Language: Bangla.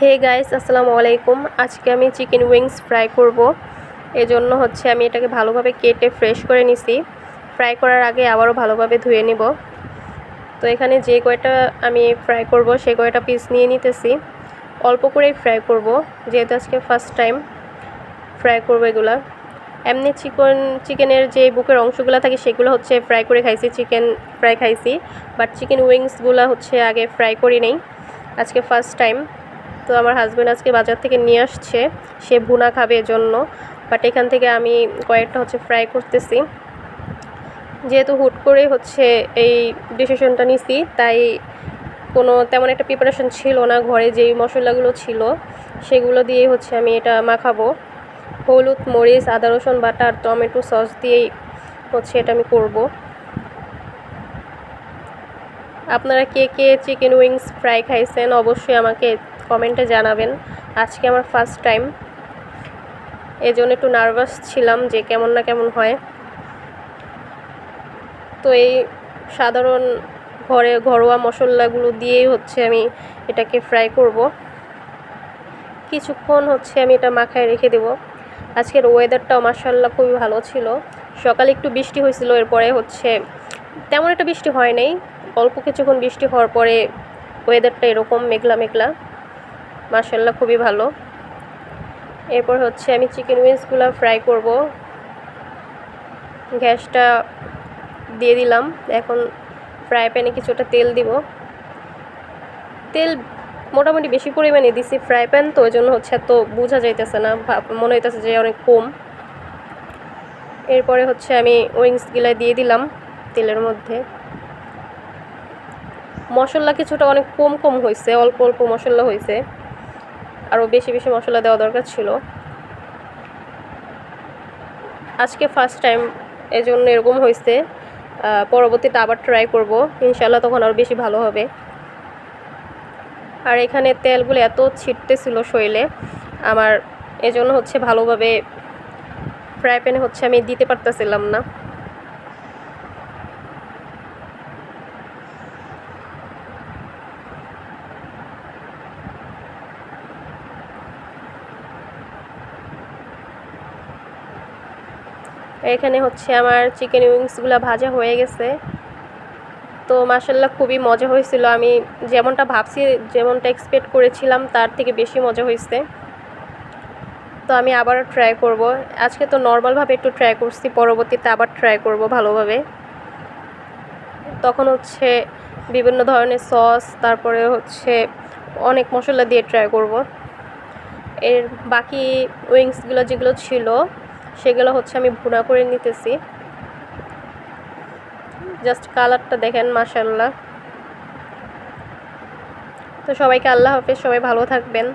হে গাইস আসসালামু আলাইকুম। আজকে আমি চিকেন উইংস ফ্রাই করব। এজন্য হচ্ছে আমি এটাকে ভালোভাবে কেটে ফ্রেশ করে নিছি। ফ্রাই করার আগে আবারও ভালোভাবে ধুয়ে নিব। তো এখানে যে কয়টা আমি ফ্রাই করব সেই কয়টা পিস নিয়ে নিতেছি। অল্প করেই ফ্রাই করব, যেহেতু আজকে ফার্স্ট টাইম ফ্রাই করব এগুলা। এমনি চিকেন চিকেনের যে বুকের অংশগুলো থাকে, সেগুলো হচ্ছে ফ্রাই করে খাইছি চিকেন ফ্রাই খাইছি। বাট চিকেন উইংসগুলো হচ্ছে আগে ফ্রাই করি নেই। আজকে ফার্স্ট টাইম তো আমার হাজব্যান্ড আজকে বাজার থেকে নিয়ে আসছে। সে ভুনা খাবে এজন্য। বাট এখান থেকে আমি কয়েকটা হচ্ছে ফ্রাই করতেছি। যেহেতু হুট করে হচ্ছে এই ডিসিশনটা নিছি, তাই কোনো তেমন একটা প্রিপারেশন ছিল না। ঘরে যেই মশলাগুলো ছিল, সেগুলো দিয়েই হচ্ছে আমি এটা মাখাবো। হলুদ, মরিচ, আদা, রসুন বাটা আর টমেটো সস দিয়েই হচ্ছে এটা আমি করব। আপনারা কে কে চিকেন উইংস ফ্রাই খাইছেন, অবশ্যই আমাকে কমেন্টে জানাবেন। আজকে আমার ফার্স্ট টাইম এজন্য একটু নার্ভাস ছিলাম যে কেমন না কেমন হয়। তো এই সাধারণ ঘরে ঘরোয়া মশলাগুলো দিয়েই হচ্ছে আমি এটাকে ফ্রাই করব। কিছুক্ষণ হচ্ছে আমি এটা মাখায় রেখে দেব। আজকের ওয়েদারটাও মার্শাল্লাহ খুবই ভালো ছিল। সকালে একটু বৃষ্টি হয়েছিল, এরপরে হচ্ছে তেমন একটা বৃষ্টি হয় নাই। অল্প কিছুক্ষণ বৃষ্টি হওয়ার পরে ওয়েদারটা এরকম মেঘলা মেঘলা মার্শাল্লাহ খুবই ভালো। এরপর হচ্ছে আমি চিকেন উইংসগুলো ফ্রাই করব। গ্যাসটা দিয়ে দিলাম। এখন ফ্রাই প্যানে কিছুটা তেল দিব। তেল মোটামুটি বেশি পরিমাণে দিছি ফ্রাই প্যান, তো ওই জন্য হচ্ছে এত বোঝা যাইতেছে না মনে হইতেছে যে অনেক কম। এরপরে হচ্ছে আমি উইংসগুলো দিয়ে দিলাম তেলের মধ্যে। মশলা কিছুটা অনেক কম কম হয়েছে অল্প অল্প মশলা হয়েছে আরও বেশি বেশি মশলা দেওয়া দরকার ছিল। আজকে ফার্স্ট টাইম এই জন্য এরকম হয়েছে। পরবর্তীতে আবার ট্রাই করব। ইনশাল্লাহ তখন আরও বেশি ভালো হবে। আর এখানে তেলগুলো এত ছিটতেছিল শরীরে। আমার এজন্য হচ্ছে ভালোভাবে ফ্রাই প্যানে হচ্ছে আমি দিতে পারতেছিলাম না। এখানে হচ্ছে আমার চিকেন উইংসগুলো ভাজা হয়ে গেছে। তো মাসাল্লাহ খুবই মজা হয়েছিল। আমি যেমনটা ভাবছি, যেমনটা এক্সপেক্ট করেছিলাম, তার থেকে বেশি মজা হয়েছে। তো আমি আবারও ট্রাই করব। আজকে তো নর্মালভাবে একটু ট্রাই করছি, পরবর্তীতে আবার ট্রাই করব ভালোভাবে। তখন হচ্ছে বিভিন্ন ধরনের সস তারপরে হচ্ছে অনেক মশলা দিয়ে ট্রাই করব। এর বাকি উইংসগুলো যেগুলো ছিল সেগুলো হচ্ছে আমি ভুনা করে নিতেছি। জাস্ট কালারটা দেখেন মাসাল্লাহ তো সবাইকে আল্লাহ হাফেজ, সবাই ভালো থাকবেন।